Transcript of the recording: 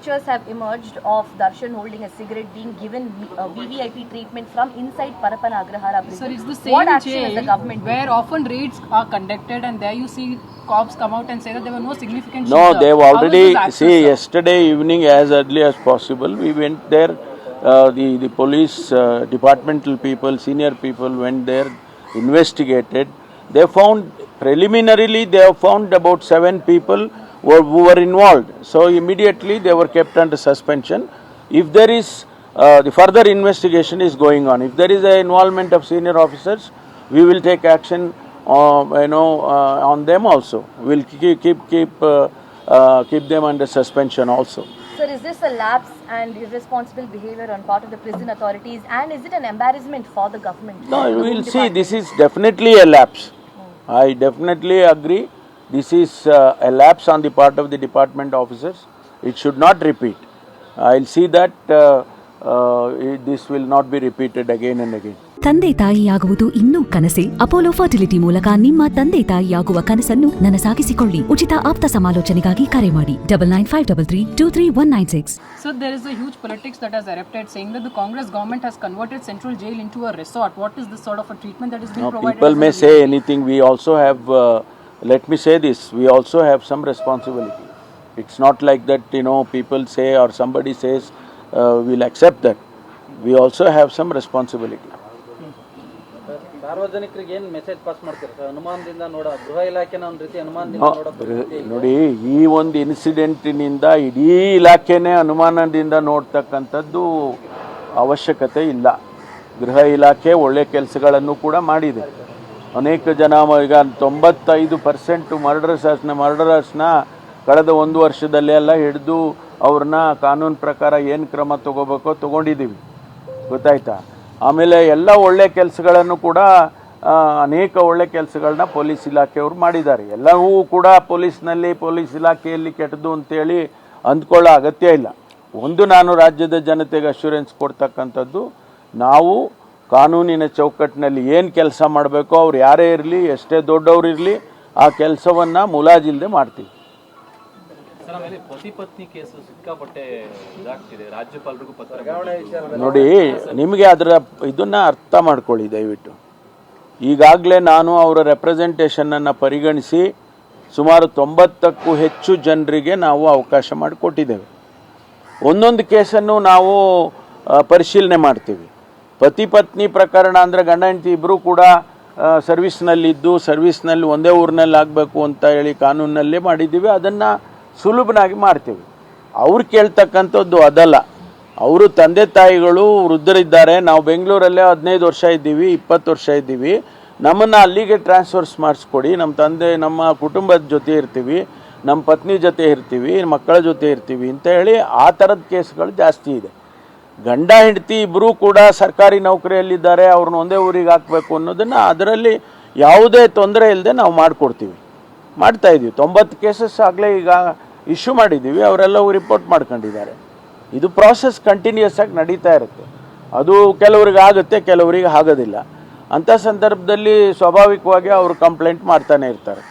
pictures have emerged of Darshan holding a cigarette being given uh, VVIP treatment from inside Parapana Agrahara prison. Sir, it's the what same action is the jail government where often raids are conducted, and there you see cops come out and say that there were no significant. No, shooter. they've already, this access, see, sir? yesterday evening as early as possible, we went there, uh, the, the police uh, departmental people, senior people went there, investigated. They found, preliminarily, they have found about seven people were, who were involved. So immediately they were kept under suspension. If there is, uh, the further investigation is going on. If there is a involvement of senior officers, we will take action, uh, you know, uh, on them also. We'll keep, keep, keep, uh, uh, keep them under suspension also. Sir, is this a lapse and irresponsible behavior on part of the prison authorities and is it an embarrassment for the government? No, we will see. This is definitely a lapse. I definitely agree. This is uh, a lapse on the part of the department officers. It should not repeat. I'll see that uh, uh, it- this will not be repeated again and again. ತಂದೆ ತಾಯಿಯಾಗುವುದು ಇನ್ನೂ ಕನಸೆ Apollo fertility ಮೂಲಕ ನಿಮ್ಮ ತಂದೆ ತಾಯಿಯಾಗುವ ಕನಸನ್ನು ನನಸಾಗಿಸಿಕೊಳ್ಳಿ ಉಚಿತ ಆಪ್ತ ಸಮಾಲೋಚನೆಗಾಗಿ ಕರೆ ಮಾಡಿ double nine five double three two three one nine six So there is a huge politics that has erupted, saying that the Congress government has converted Central Jail into a resort. What is this sort of a treatment that is being Now, provided? people as may say anything. We also have, uh, let me say this, we also have some responsibility. It's not like that, you know, people say or somebody says, uh, we'll accept that. We also have some responsibility. ಸಾರ್ವಜನಿಕರಿಗೆ ಏನು message pass ಮಾಡ್ತೀರಾ sir ಅನುಮಾನದಿಂದ ನೋಡ ಗೃಹ ಇಲಾಖೆನ ಒಂದು ರೀತಿ ಅನುಮಾನದಿಂದ ನೋಡೋ ನೋಡಿ ಈ ಒಂದು ಇನ್ಸಿಡೆಂಟಿನಿಂದ ಇಡೀ ಇಲಾಖೆನೇ ಅನುಮಾನದಿಂದ ನೋಡ್ತಕ್ಕಂಥದ್ದು ಅವಶ್ಯಕತೆ ಇಲ್ಲ ಗೃಹ ಇಲಾಖೆ ಒಳ್ಳೆ ಕೆಲಸಗಳನ್ನು ಕೂಡ ಮಾಡಿದೆ ಅನೇಕ ಜನ ಈಗ ತೊಂಬತ್ತೈದು ಪರ್ಸೆಂಟು ಮರ್ಡರ್ಸರ್ಸ್ನ ಮರ್ಡರರ್ಸ್ನ ಕಳೆದ ಒಂದು ವರ್ಷದಲ್ಲೇ ಎಲ್ಲ ಹಿಡಿದು ಅವ್ರನ್ನ ಕಾನೂನು ಪ್ರಕಾರ ಏನು ಕ್ರಮ ತಗೋಬೇಕೋ ತಗೊಂಡಿದ್ದೀವಿ. ಗೊತ್ತಾಯ್ತಾ? ಆಮೇಲೆ ಎಲ್ಲ ಒಳ್ಳೆ ಕೆಲಸಗಳನ್ನು ಕೂಡ ಅನೇಕ ಒಳ್ಳೆ ಕೆಲಸಗಳನ್ನ ಪೊಲೀಸ್ ಇಲಾಖೆಯವರು ಮಾಡಿದ್ದಾರೆ. ಎಲ್ಲವೂ ಕೂಡ ಪೊಲೀಸ್ನಲ್ಲಿ, ಪೊಲೀಸ್ ಇಲಾಖೆಯಲ್ಲಿ ಕೆಟ್ಟದ್ದು ಅಂತೇಳಿ ಅಂದ್ಕೊಳ್ಳೋ ಅಗತ್ಯ ಇಲ್ಲ. ಒಂದು ನಾನು ರಾಜ್ಯದ ಜನತೆಗೆ ಅಶ್ಯೂರೆನ್ಸ್ ಕೊಡ್ತಕ್ಕಂಥದ್ದು, ನಾವು ಕಾನೂನಿನ ಚೌಕಟ್ಟಿನಲ್ಲಿ ಏನು ಕೆಲಸ ಮಾಡಬೇಕೋ ಅವ್ರು ಯಾರೇ ಇರಲಿ ಎಷ್ಟೇ ದೊಡ್ಡವ್ರು ಇರಲಿ ಆ ಕೆಲಸವನ್ನು ಮುಲಾಜಿಲ್ಲದೆ ಮಾಡ್ತೀವಿ. ಸರ್ ಆಮೇಲೆ ಪತಿ ಪತ್ನಿ ಕೇಸು ಸಿಕ್ಕಾಪಟ್ಟೆ ಇದಾಗ್ತಿದೆ. ರಾಜ್ಯಪಾಲರಿಗೂ ಪತ್ರ ನೋಡಿ ನಿಮಗೆ ಅದರ ಇದನ್ನ ಅರ್ಥ ಮಾಡ್ಕೊಳ್ಳಿ ದಯವಿಟ್ಟು. ಈಗಾಗಲೇ ನಾನು ಅವರ ರೆಪ್ರೆಸೆಂಟೇಷನನ್ನು ಪರಿಗಣಿಸಿ ಸುಮಾರು ತೊಂಬತ್ತಕ್ಕೂ ಹೆಚ್ಚು ಜನರಿಗೆ ನಾವು ಅವಕಾಶ ಮಾಡಿಕೊಟ್ಟಿದ್ದೇವೆ. ಒಂದೊಂದು ಕೇಸನ್ನು ನಾವು ಪರಿಶೀಲನೆ ಮಾಡ್ತೀವಿ. ಪತಿ ಪತ್ನಿ ಪ್ರಕರಣ ಅಂದರೆ ಗಂಡ ಹೆಂಡತಿ ಇಬ್ಬರೂ ಕೂಡ ಸರ್ವಿಸ್ನಲ್ಲಿದ್ದು, ಸರ್ವಿಸ್ನಲ್ಲಿ ಒಂದೇ ಊರಿನಲ್ಲಿ ಆಗಬೇಕು ಅಂತ ಹೇಳಿ ಕಾನೂನಲ್ಲೇ ಮಾಡಿದ್ದೀವಿ. ಅದನ್ನು ಸುಲಭನಾಗಿ ಮಾಡ್ತೀವಿ. ಅವ್ರು ಕೇಳ್ತಕ್ಕಂಥದ್ದು ಅದಲ್ಲ. ಅವರು ತಂದೆ ತಾಯಿಗಳು ವೃದ್ಧರಿದ್ದಾರೆ. ನಾವು ಬೆಂಗಳೂರಲ್ಲೇ ಹದಿನೈದು ವರ್ಷ ಇದ್ದೀವಿ, ಇಪ್ಪತ್ತು ವರ್ಷ ಇದ್ದೀವಿ. ನಮ್ಮನ್ನು ಅಲ್ಲಿಗೆ ಟ್ರಾನ್ಸ್ಫರ್ಸ್ ಮಾಡಿಸ್ಕೊಡಿ. ನಮ್ಮ ತಂದೆ, ನಮ್ಮ ಕುಟುಂಬದ ಜೊತೆ ಇರ್ತೀವಿ. ನಮ್ಮ ಪತ್ನಿ ಜೊತೆ ಇರ್ತೀವಿ, ಮಕ್ಕಳ ಜೊತೆ ಇರ್ತೀವಿ ಅಂತ ಹೇಳಿ ಆ ಥರದ ಕೇಸ್ಗಳು ಜಾಸ್ತಿ ಇದೆ. ಗಂಡ ಹೆಂಡತಿ ಇಬ್ಬರೂ ಕೂಡ ಸರ್ಕಾರಿ ನೌಕರಿಯಲ್ಲಿದ್ದಾರೆ, ಅವ್ರನ್ನ ಒಂದೇ ಊರಿಗೆ ಹಾಕಬೇಕು ಅನ್ನೋದನ್ನು ಅದರಲ್ಲಿ ಯಾವುದೇ ತೊಂದರೆ ಇಲ್ಲದೆ ನಾವು ಮಾಡಿಕೊಡ್ತೀವಿ. ಮಾಡ್ತಾ ಇದ್ದೀವಿ ತೊಂಬತ್ತು ಕೇಸಸ್ ಆಗಲೇ ಈಗ ಇಶ್ಯೂ ಮಾಡಿದ್ದೀವಿ ಅವರೆಲ್ಲವೂ ರಿಪೋರ್ಟ್ ಮಾಡ್ಕೊಂಡಿದ್ದಾರೆ. ಇದು ಪ್ರಾಸೆಸ್ ಕಂಟಿನ್ಯೂಸ್ ಆಗಿ ನಡೀತಾ ಇರುತ್ತೆ. ಅದು ಕೆಲವರಿಗೆ ಆಗುತ್ತೆ, ಕೆಲವರಿಗೆ ಆಗೋದಿಲ್ಲ. ಅಂಥ ಸಂದರ್ಭದಲ್ಲಿ ಸ್ವಾಭಾವಿಕವಾಗಿ ಅವರು ಕಂಪ್ಲೇಂಟ್ ಮಾಡ್ತಾನೆ ಇರ್ತಾರೆ.